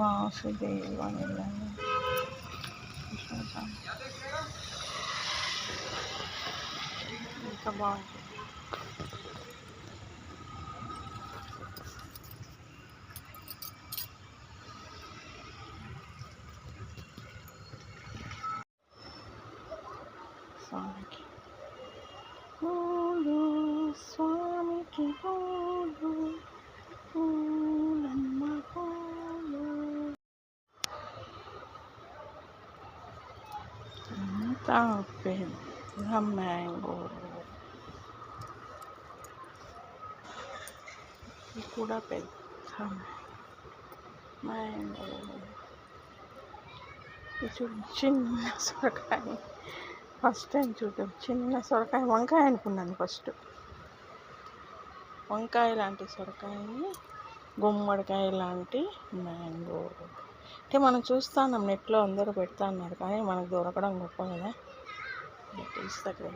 വാസുദേവ ബാക്കി Sonic. Oh. తాఫెన్ mango ఈ కూడా పెంచుతాం మాంగో ఇచ్చు చిన్న సర్కాయ ఫస్ట్ టైం చూడండి చిన్న సర్కాయ వంకాయ అనుకున్నాను ఫస్ట్ వంకాయ లాంటి సర్కాయని గొమ్మడకాయ లాంటి మాంగో అంటే మనం చూస్తాం నెట్లో అందరూ పెడతా అన్నారు కానీ మనకు దొరకడం గొప్ప కదా